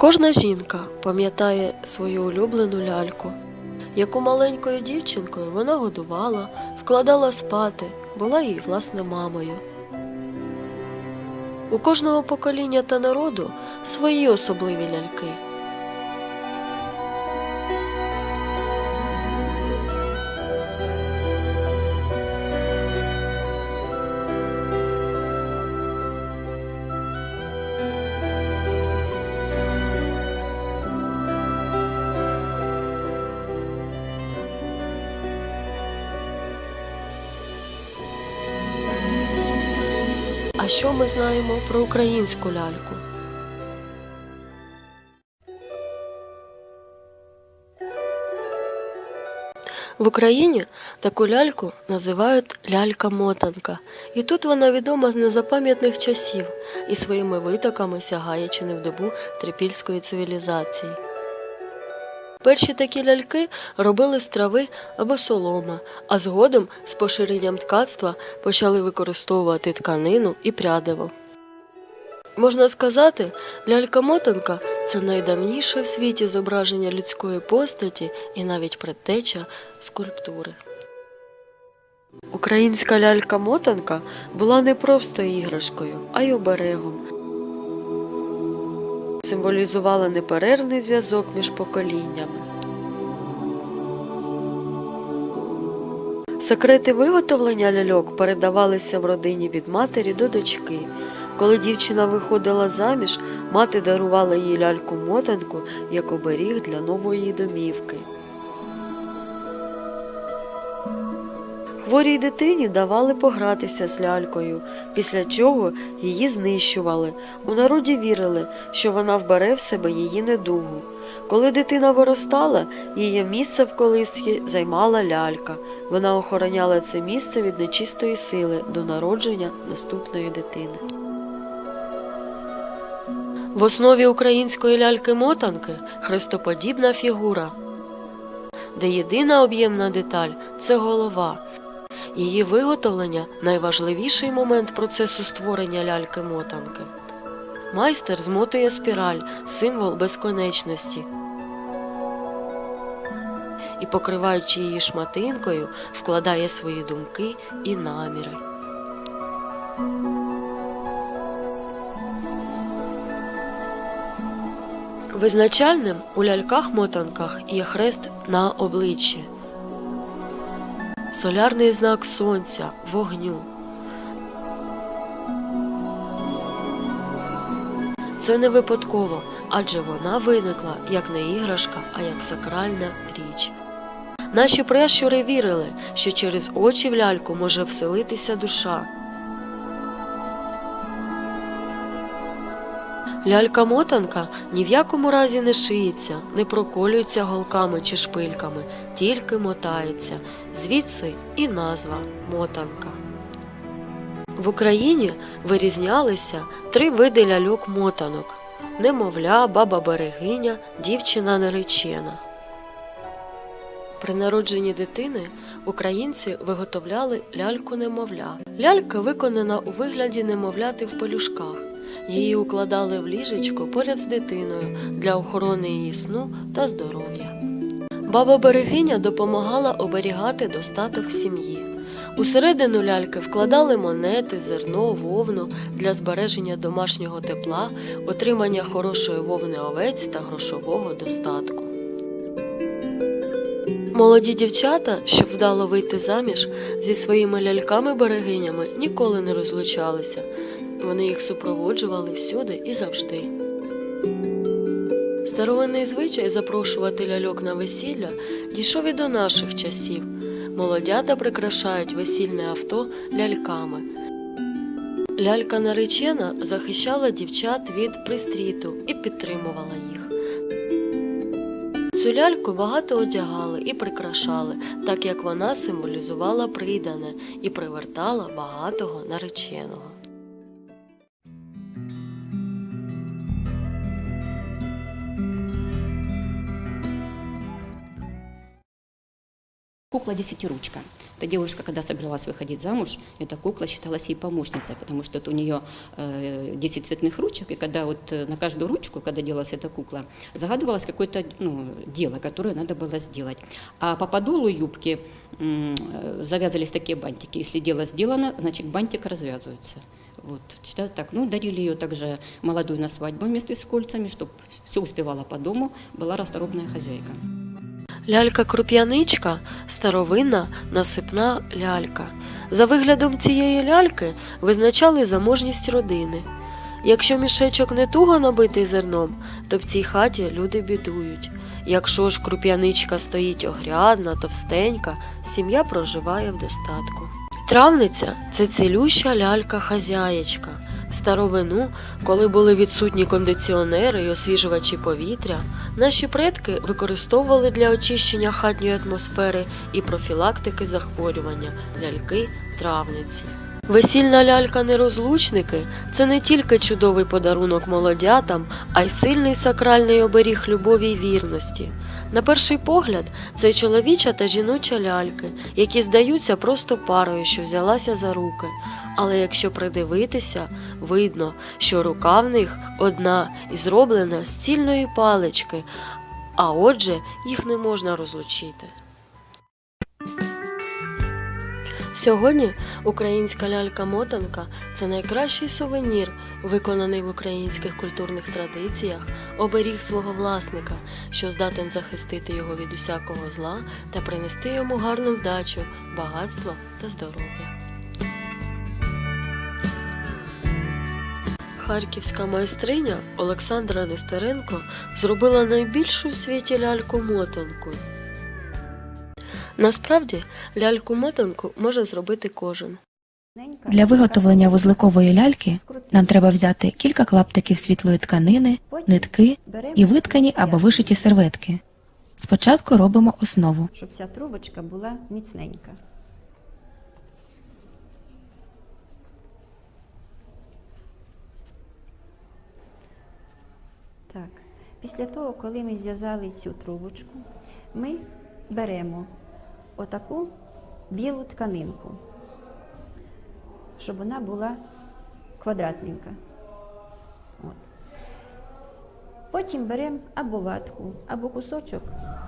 Кожна жінка пам'ятає свою улюблену ляльку, яку маленькою дівчинкою вона годувала, вкладала спати, була її власне мамою. У кожного покоління та народу свої особливі ляльки. Що ми знаємо про українську ляльку? В Україні таку ляльку називають лялька-мотанка, і тут вона відома з незапам'ятних часів і своїми витоками сягає чи не в добу трипільської цивілізації. Перші такі ляльки робили з трави або солома, а згодом з поширенням ткацтва почали використовувати тканину і прядиво. Можна сказати, лялька-мотанка це найдавніше в світі зображення людської постаті і навіть предтеча скульптури. Українська лялька-мотанка була не просто іграшкою, а й оберегом. Символізувала неперервний зв'язок між поколіннями. Секрети виготовлення ляльок передавалися в родині від матері до дочки. Коли дівчина виходила заміж, мати дарувала їй ляльку-мотанку як оберіг для нової домівки. Хворій дитині давали погратися з лялькою, після чого її знищували. У народі вірили, що вона вбере в себе її недугу. Коли дитина виростала, її місце в колисці займала лялька. Вона охороняла це місце від нечистої сили до народження наступної дитини. В основі української ляльки-мотанки хрестоподібна фігура, де єдина об'ємна деталь це голова. Її виготовлення найважливіший момент процесу створення ляльки-мотанки. Майстер змотує спіраль, символ безконечності. І, покриваючи її шматинкою, вкладає свої думки і наміри. Визначальним у ляльках-мотанках є хрест на обличчі, солярний знак сонця, вогню. Це не випадково, адже вона виникла як не іграшка, а як сакральна річ. Наші пращури вірили, що через очі в ляльку може вселитися душа. Лялька-мотанка ні в якому разі не шиється, не проколюється голками чи шпильками, тільки мотається. Звідси і назва мотанка. В Україні вирізнялися три види ляльок-мотанок: немовля, баба берегиня, дівчина наречена. При народженні дитини українці виготовляли ляльку-немовля. Лялька виконана у вигляді немовляти в пелюшках. Її укладали в ліжечко поряд з дитиною для охорони її сну та здоров'я. Баба берегиня допомагала оберігати достаток в сім'ї. Усередину ляльки вкладали монети, зерно, вовну для збереження домашнього тепла, отримання хорошої вовни овець та грошового достатку. Молоді дівчата, щоб вдало вийти заміж, зі своїми ляльками-берегинями ніколи не розлучалися. Вони їх супроводжували всюди і завжди. Старовинний звичай запрошувати ляльок на весілля дійшов і до наших часів. Молодята прикрашають весільне авто ляльками. Лялька наречена захищала дівчат від пристріту і підтримувала їх. Цю ляльку багато одягали і прикрашали, так як вона символізувала придане і привертала багатого нареченого. Кукла десятиручка. Эта девушка, когда собиралась выходить замуж, эта кукла считалась ей помощницей, потому что это у нее э, 10 цветных ручек, и когда вот э, на каждую ручку, когда делалась эта кукла, загадывалось какое-то ну, дело, которое надо было сделать. А по подолу юбки э, завязывались такие бантики. Если дело сделано, значит бантик развязывается. Вот, считалось так. Ну, дарили ее также молодую на свадьбу вместе с кольцами, чтобы все успевала по дому, была расторопная хозяйка. Лялька-круп'яничка старовинна насипна лялька. За виглядом цієї ляльки визначали заможність родини. Якщо мішечок не туго набитий зерном, то в цій хаті люди бідують. Якщо ж круп'яничка стоїть огрядна, товстенька, сім'я проживає в достатку. Травниця це цілюща лялька-хазяєчка. В старовину, коли були відсутні кондиціонери і освіжувачі повітря, наші предки використовували для очищення хатньої атмосфери і профілактики захворювання ляльки травниці. Весільна лялька-нерозлучники це не тільки чудовий подарунок молодятам, а й сильний сакральний оберіг любові й вірності. На перший погляд, це чоловіча та жіноча ляльки, які здаються просто парою, що взялася за руки. Але якщо придивитися, видно, що рука в них одна і зроблена з цільної палички, а отже, їх не можна розлучити. Сьогодні українська лялька-мотанка це найкращий сувенір, виконаний в українських культурних традиціях, оберіг свого власника, що здатен захистити його від усякого зла та принести йому гарну вдачу, багатство та здоров'я. Харківська майстриня Олександра Нестеренко зробила найбільшу в світі ляльку-мотанку. Насправді, ляльку-мотанку може зробити кожен. Для виготовлення вузликової ляльки нам треба взяти кілька клаптиків світлої тканини, нитки і виткані або вишиті серветки. Спочатку робимо основу. щоб ця трубочка була міцненька. Так, після того, коли ми зв'язали цю трубочку, ми беремо отаку білу тканинку, щоб вона була квадратненька. От. Потім беремо або ватку, або кусочок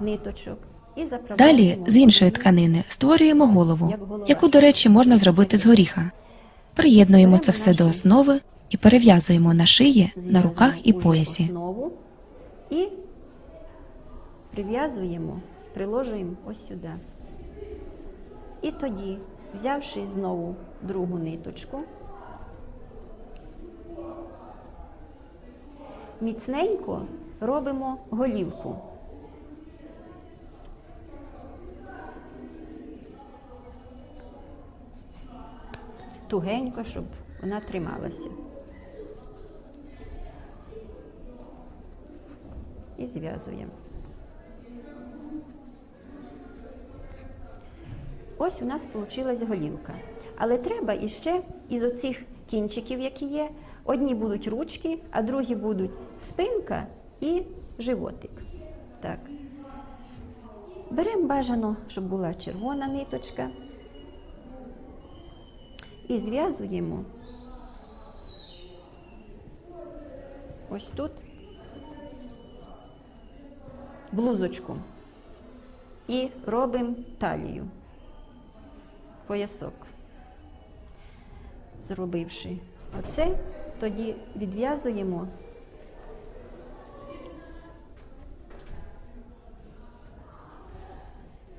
ниточок і. Далі з іншої тканини створюємо голову, яку, до речі, можна зробити з горіха. Приєднуємо це все до основи і перев'язуємо на шиї, на руках і поясі. Основу і прив'язуємо, приложуємо ось сюди. І тоді, взявши знову другу ниточку, міцненько робимо голівку. Тугенько, щоб вона трималася. і зв'язуємо. Ось у нас вийшла голівка. Але треба іще із оцих кінчиків, які є, одні будуть ручки, а другі будуть спинка і животик. Так. Беремо бажано, щоб була червона ниточка. І зв'язуємо ось тут блузочку і робимо талію, поясок. Зробивши оце, тоді відв'язуємо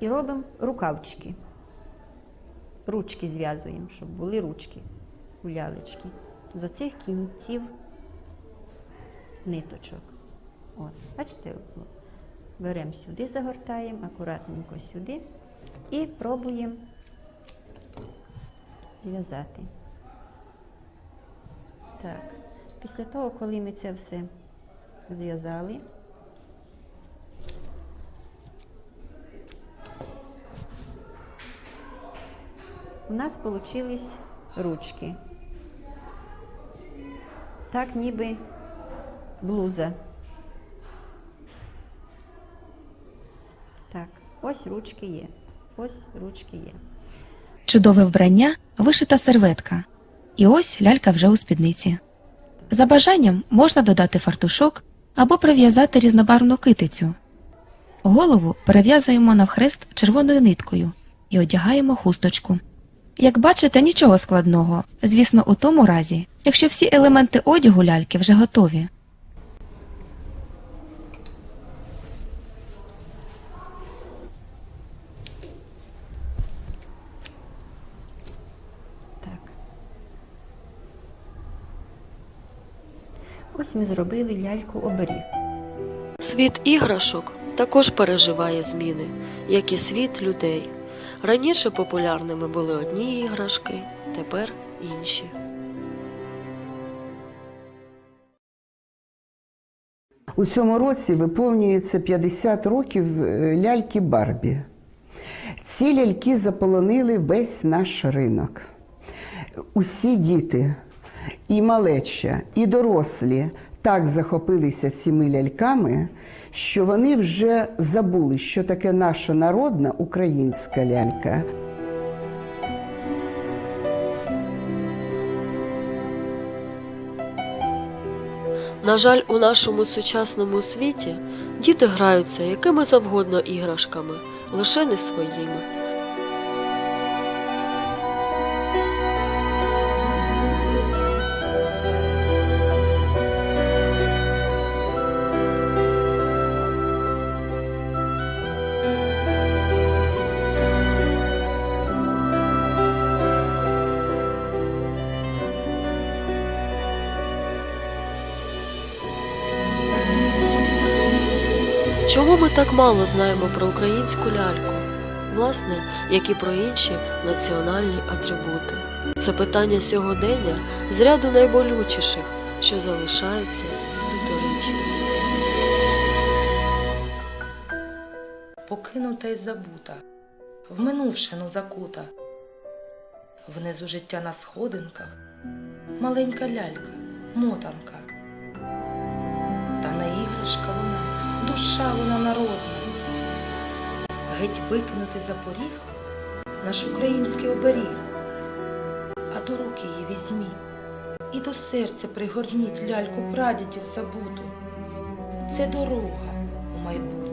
і робимо рукавчики. Ручки зв'язуємо, щоб були ручки у лялечки. З оцих кінців ниточок. От, бачите, беремо сюди, загортаємо, акуратненько сюди і пробуємо зв'язати. Так, після того, коли ми це все зв'язали, у нас вийшли ручки. Так ніби блуза. Так, ось ручки є. Ось ручки є. Чудове вбрання, вишита серветка. І ось лялька вже у спідниці. За бажанням можна додати фартушок або прив'язати різнобарвну китицю. Голову перев'язуємо навхрест червоною ниткою і одягаємо хусточку. Як бачите, нічого складного, звісно, у тому разі, якщо всі елементи одягу ляльки вже готові. Ось ми зробили ляльку оберіг. Світ іграшок також переживає зміни, як і світ людей. Раніше популярними були одні іграшки, тепер інші. У цьому році виповнюється 50 років е, ляльки Барбі. Ці ляльки заполонили весь наш ринок. Усі діти, і малеча, і дорослі так захопилися цими ляльками, що вони вже забули, що таке наша народна українська лялька. На жаль, у нашому сучасному світі діти граються якими завгодно іграшками, лише не своїми. Чому ми так мало знаємо про українську ляльку? Власне, як і про інші національні атрибути. Це питання сьогодення з ряду найболючіших, що залишається риторичним. покинута й забута, в минувшину закута. Внизу життя на сходинках, маленька лялька, мотанка. Та не іграшка вона, душа вона народна. Геть викинути за поріг наш український оберіг, а до руки її візьміть і до серця пригорніть ляльку прадідів забуту. Це дорога у майбутнє.